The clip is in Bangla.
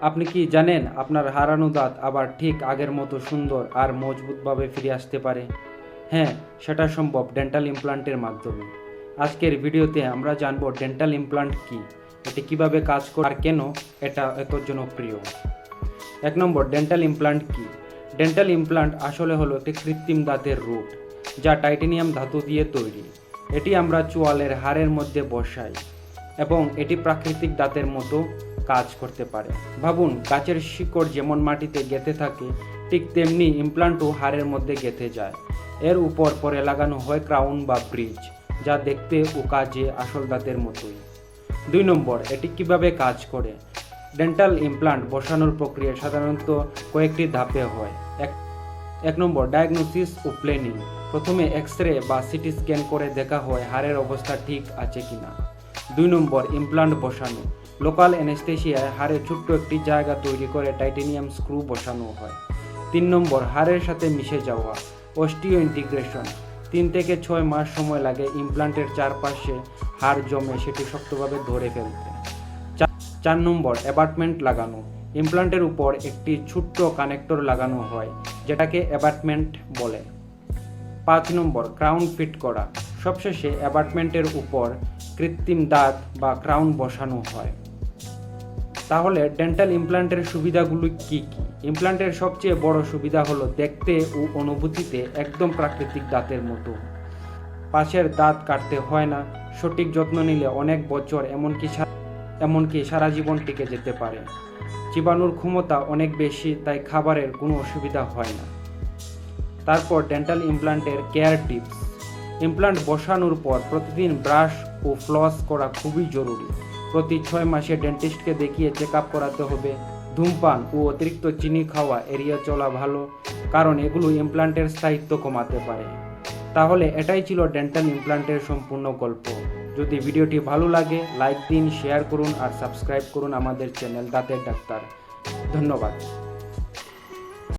আপনি কি জানেন আপনার হারানো দাঁত আবার ঠিক আগের মতো সুন্দর আর মজবুতভাবে ফিরে আসতে পারে? হ্যাঁ সেটা সম্ভব ডেন্টাল ইমপ্লান্টের মাধ্যমে। আজকের ভিডিওতে আমরা জানব ডেন্টাল ইমপ্লান্ট কি এটি কীভাবে কাজ করে আর কেন এটা এত জনপ্রিয়। এক নম্বর, ডেন্টাল ইমপ্লান্ট কি? ডেন্টাল ইমপ্লান্ট আসলে হলো একটি কৃত্রিম দাঁতের রুট যা টাইটেনিয়াম ধাতু দিয়ে তৈরি। এটি আমরা চোয়ালের হাড়ের মধ্যে বসাই এবং এটি প্রাকৃতিক দাঁতের মতো কাজ করতে পারে। ভাবুন, গাছের শিকড় যেমন মাটিতে গেঁথে থাকে, ঠিক তেমনি ইমপ্লান্টও হাড়ের মধ্যে গেঁথে যায়। এর উপর পরে লাগানো হয় ক্রাউন বা ব্রিজ যা দেখতে ও কাজে আসল দাঁতের মতোই। দুই নম্বর, এটি কীভাবে কাজ করে? ডেন্টাল ইমপ্লান্ট বসানোর প্রক্রিয়া সাধারণত কয়েকটি ধাপে হয়। এক এক নম্বর ডায়াগনোসিস ও প্ল্যানিং প্রথমে এক্স রে বা সিটি স্ক্যান করে দেখা হয় হাড়ের অবস্থা ঠিক আছে কিনা। দুই নম্বর ইমপ্লান্ট বসানো। লোকাল অ্যানেস্থেশিয়ায় হাড়ে ছোট্ট একটি জায়গা তৈরি করে টাইটেনিয়াম স্ক্রু বসানো হয়। তিন নম্বর, হাড়ের সাথে মিশে যাওয়া, অস্টিও ইন্টিগ্রেশন। তিন থেকে ছয় মাস সময় লাগে ইমপ্লান্টের চারপাশে হাড় জমে সেটি শক্তভাবে ধরে ফেলতে। চার নম্বর, অ্যাবার্টমেন্ট লাগানো। ইমপ্লান্টের উপর একটি ছোট্ট কানেক্টর লাগানো হয়, যেটাকে অ্যাবার্টমেন্ট বলে। পাঁচ নম্বর, ক্রাউন ফিট করা। সবশেষে অ্যাপার্টমেন্টের উপর কৃত্রিম দাঁত বা ক্রাউন বসানো হয়। তাহলে ডেন্টাল ইমপ্লান্টের সুবিধাগুলো কি কি? ইমপ্লান্টের সবচেয়ে বড় সুবিধা হলো দেখতে ও অনুভূতিতে একদম প্রাকৃতিক দাঁতের মতো। পাশের দাঁত কাটতে হয় না, সঠিক যত্ন নিলে অনেক বছর এমনকি এমনকি সারা জীবন টিকে যেতে পারে। জীবাণুর ক্ষমতা অনেক বেশি, তাই খাবারের কোনো অসুবিধা হয় না। তারপর ডেন্টাল ইমপ্লান্টের কেয়ার টিপস ইমপ্লান্ট বসানোর পর প্রতিদিন ব্রাশ ও ফ্লস করা খুবই জরুরি। প্রতি ছয় মাসে ডেন্টিস্টকে দেখিয়ে চেক আপ করাতে হবে। ধূমপান ও অতিরিক্ত চিনি খাওয়া এড়িয়ে চলা ভালো, কারণ এগুলো ইমপ্লান্টের স্থায়িত্ব কমাতে পারে। তাহলে এটাই ছিল ডেন্টাল ইমপ্লান্টের সম্পূর্ণ গল্প। যদি ভিডিওটি ভালো লাগে, লাইক দিন, শেয়ার করুন আর সাবস্ক্রাইব করুন আমাদের চ্যানেল দাঁতের ডাক্তার। ধন্যবাদ।